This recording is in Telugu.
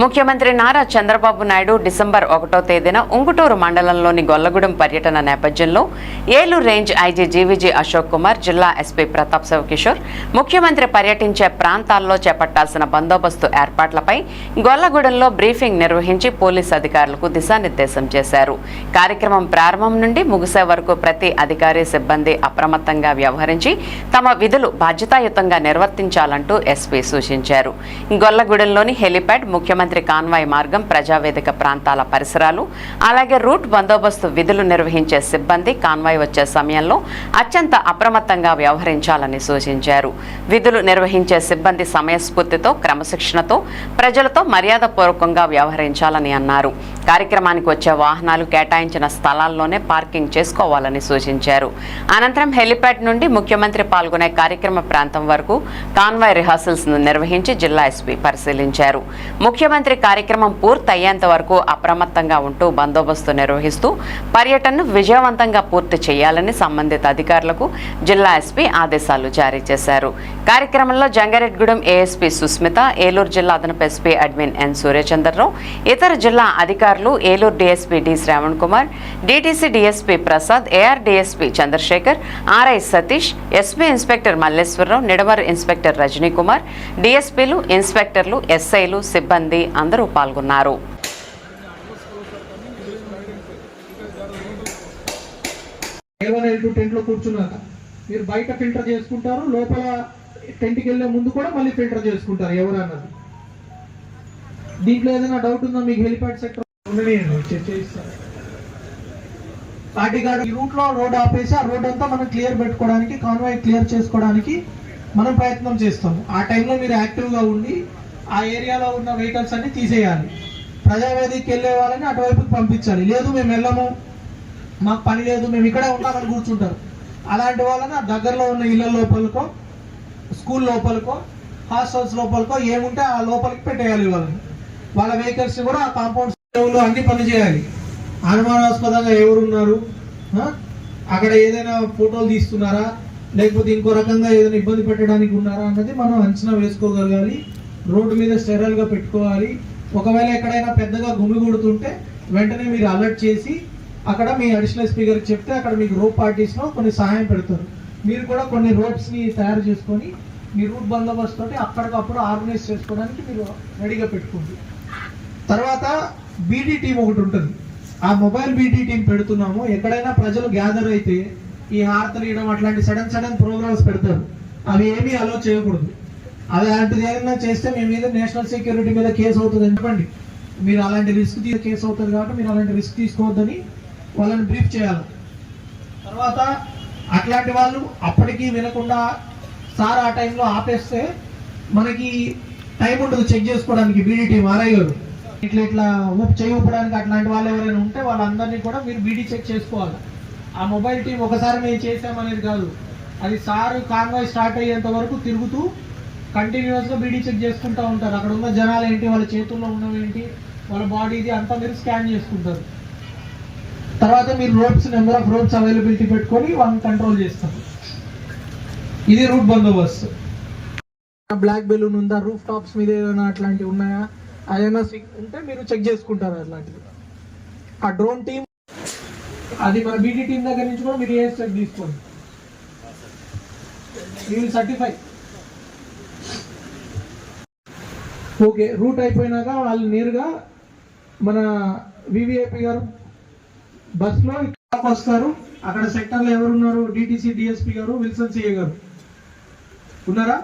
ముఖ్యమంత్రి నారా చంద్రబాబు నాయుడు డిసెంబర్ ఒకటో తేదీన ఉంగుటూరు మండలంలోని గొల్లగూడెం పర్యటన నేపథ్యంలో Eluru range IG GVG Ashok Kumar జిల్లా ఎస్పీ ప్రతాప్ శివకిషోర్ ముఖ్యమంత్రి పర్యటించే ప్రాంతాల్లో చేపట్టాల్సిన బందోబస్తు ఏర్పాట్లపై గొల్లగూడెంలో బ్రీఫింగ్ నిర్వహించి పోలీస్ అధికారులకు దిశానిర్దేశం చేశారు. కార్యక్రమం ప్రారంభం నుండి ముగిసే వరకు ప్రతి అధికారి సిబ్బంది అప్రమత్తంగా వ్యవహరించి తమ విధులు బాధ్యతాయుతంగా నిర్వర్తించాలంటూ ఎస్పీ సూచించారు. గొల్లగూడెంలోని హెలిప్యాడ్ ముఖ్యమంత్రి కాన్వాయ్ మార్గం ప్రజావేదిక ప్రాంతాల పరిసరాలు అలాగే రూట్ బందోబస్తు విధులు నిర్వహించే సిబ్బంది కాన్వాయ్ వచ్చే సమయంలో అత్యంత అప్రమత్తంగా వ్యవహరించాలని సూచించారు. విధులు నిర్వహించే సిబ్బంది సమయస్ఫూర్తితో క్రమశిక్షణతో ప్రజలతో మర్యాదపూర్వకంగా వ్యవహరించాలని అన్నారు. కార్యక్రమానికి వచ్చే వాహనాలు కేటాయించిన స్థలాల్లోనే పార్కింగ్ చేసుకోవాలని సూచించారు. అనంతరం హెలిప్యాడ్ నుండి ముఖ్యమంత్రి పాల్గొనే కార్యక్రమ ప్రాంతం వరకు కాన్వాయ్ రిహార్సల్స్ను నిర్వహించి జిల్లా ఎస్పీ పరిశీలించారు. ముఖ్యమంత్రి కార్యక్రమం పూర్తయ్యేంత వరకు అప్రమత్తంగా ఉంటూ బందోబస్తు నిర్వహిస్తూ పర్యటనను విజయవంతంగా పూర్తి చేయాలని సంబంధిత అధికారులకు జిల్లా ఎస్పీ ఆదేశాలు జారీ చేశారు. కార్యక్రమంలో జంగారెడ్గూడెం ఏఎస్పీ సుస్మిత ఏలూరు జిల్లా అదనపు ఎస్పీ అడ్మిన్ ఎన్ సూర్యచంద్రరావు ఇతర జిల్లా అధికారులు Eluru DSP D Shravan Kumar DTC DSP Prasad AR DSP Chandrasekhar RI Satish SP inspector Malleswararao Nidamar inspector Rajani Kumar డీఎస్పీలు ఇన్స్పెక్టర్లు ఎస్ఐలు సిబ్బంది అందరూ పాల్గొన్నారు. ఏవన్ ఎల్ టెంట్లో మీరు బయట ఫిల్టర్ చేసుకుంటారు లోపల టెంట్కి వెళ్ళే ముందు కూడా మళ్ళీ ఫిల్టర్ చేసుకుంటారు ఎవరు అన్నది దీంట్లో ఏదైనా డౌట్ ఉందా? మీకు హెలిప్యాడ్ సెక్టర్ పాటిగాడు ఈ రూట్లో రోడ్ ఆపేసి ఆ రోడ్ అంతా మనం క్లియర్ పెట్టుకోవడానికి కాన్వాయ్ క్లియర్ చేసుకోవడానికి మనం ప్రయత్నం చేస్తాము. ఆ టైంలో మీరు యాక్టివ్గా ఉండి ఆ ఏరియాలో ఉన్న వెహికల్స్ అన్ని తీసేయాలి. ప్రజావేదికి వెళ్ళే వాళ్ళని అటువైపుకి పంపించాలి. లేదు మేము వెళ్ళము. మాకు పని లేదు. మేము ఇక్కడే ఉంటామని కూర్చుంటారు. అలాంటి వాళ్ళని ఆ దగ్గరలో ఉన్న ఇళ్ళ లోపలకో స్కూల్ లోపలకో హాస్టల్స్ లోపలకో ఏముంటే ఆ లోపలికి పెట్టేయాలి వాళ్ళని. వాళ్ళ వెహికల్స్ కూడా ఆ కాంపౌండ్ అన్ని పని చేయాలి. అనుమానాస్పదంగా ఎవరున్నారు? ఉన్నారు అక్కడ ఏదైనా ఫోటోలు తీస్తున్నారా? లేకపోతే ఇంకో రకంగా ఏదైనా ఇబ్బంది పెట్టడానికి ఉన్నారా అన్నది మనం అంచనా వేసుకోగలగాలి. రోడ్డు మీద స్టెరల్గా పెట్టుకోవాలి. ఒకవేళ ఎక్కడైనా పెద్దగా గుమి కొడుతుంటే వెంటనే మీరు అలర్ట్ చేసి అక్కడ మీ అడిషనల్ స్పీకర్కి చెప్తే అక్కడ మీకు రోప్ పార్టీస్లో కొన్ని సహాయం పెడతారు. మీరు కూడా కొన్ని రోప్స్ని తయారు చేసుకొని మీ రూట్ బందోబస్తు తోటి అప్పటికప్పుడు ఆర్గనైజ్ చేసుకోవడానికి మీరు రెడీగా పెట్టుకోండి. తర్వాత బీడీ టీం ఒకటి ఉంటుంది. ఆ మొబైల్ బీడీ టీం పెడుతున్నాము. ఎక్కడైనా ప్రజలు గ్యాదర్ అయితే ఈ హారతలు ఇవ్వడం అట్లాంటి సడన్ సడన్ ప్రోగ్రామ్స్ పెడతారు. అవి ఏమీ అలో చేయకూడదు. అలాంటిది ఏదైనా చేస్తే మీ మీద నేషనల్ సెక్యూరిటీ మీద కేసు అవుతుంది చెప్పండి. మీరు అలాంటి రిస్క్ తీ కేసు అవుతుంది కాబట్టి మీరు అలాంటి రిస్క్ తీసుకోవద్దని వాళ్ళని బ్రీఫ్ చేయాలి. తర్వాత అట్లాంటి వాళ్ళు అప్పటికి వినకుండా సార్ ఆ టైంలో ఆపేస్తే మనకి టైం ఉండదు చెక్ చేసుకోవడానికి బీడీ టీం ఆర్ఐ గారు. ఇట్లా ఇట్లా ఊపు చేయి ఊపడానికి అట్లాంటి వాళ్ళు ఎవరైనా ఉంటే వాళ్ళందరినీ కూడా మీరు బీడీ చెక్ చేసుకోవాలి. ఆ మొబైల్ టీం ఒకసారి మేము చేసామనేది కాదు. అది సార్ కాన్వాయ్ స్టార్ట్ అయ్యేంత వరకు తిరుగుతూ కంటిన్యూస్గా బీడీ చెక్ చేసుకుంటూ ఉంటారు. అక్కడ ఉన్న జనాలు ఏంటి వాళ్ళ చేతుల్లో ఉన్నవి ఏంటి వాళ్ళ బాడీది అంతా మీరు స్కాన్ చేసుకుంటారు. తర్వాత మీరు roads number of roads availability పెట్టుకొని వాళ్ళని కంట్రోల్ చేస్తారు. ఇది రూట్ బందోబస్తు. బ్లాక్ బెలూన్ ఉందా రూఫ్ టాప్స్ మీద ఏదైనా అట్లాంటివి ఉన్నాయా? ఏదైనా ఉంటే మీరు చెక్ చేసుకుంటారు అట్లాంటివి. ఆ డ్రోన్ టీం అది మన బీటీ టీం దగ్గర నుంచి కూడా మీరు ఏ చెక్ తీసుకోండి. విల్ సర్టిఫై ఓకే రూట్ అయిపోయినాక వాళ్ళు నేరుగా మన వివిఐపి గారు బస్సులో ఇక్కడికి వస్తారు. అక్కడ సెక్టర్లో ఎవరున్నారు? డిటిసి డిఎస్పి గారు విల్సన్ సిఏ గారు. ఉన్నారా?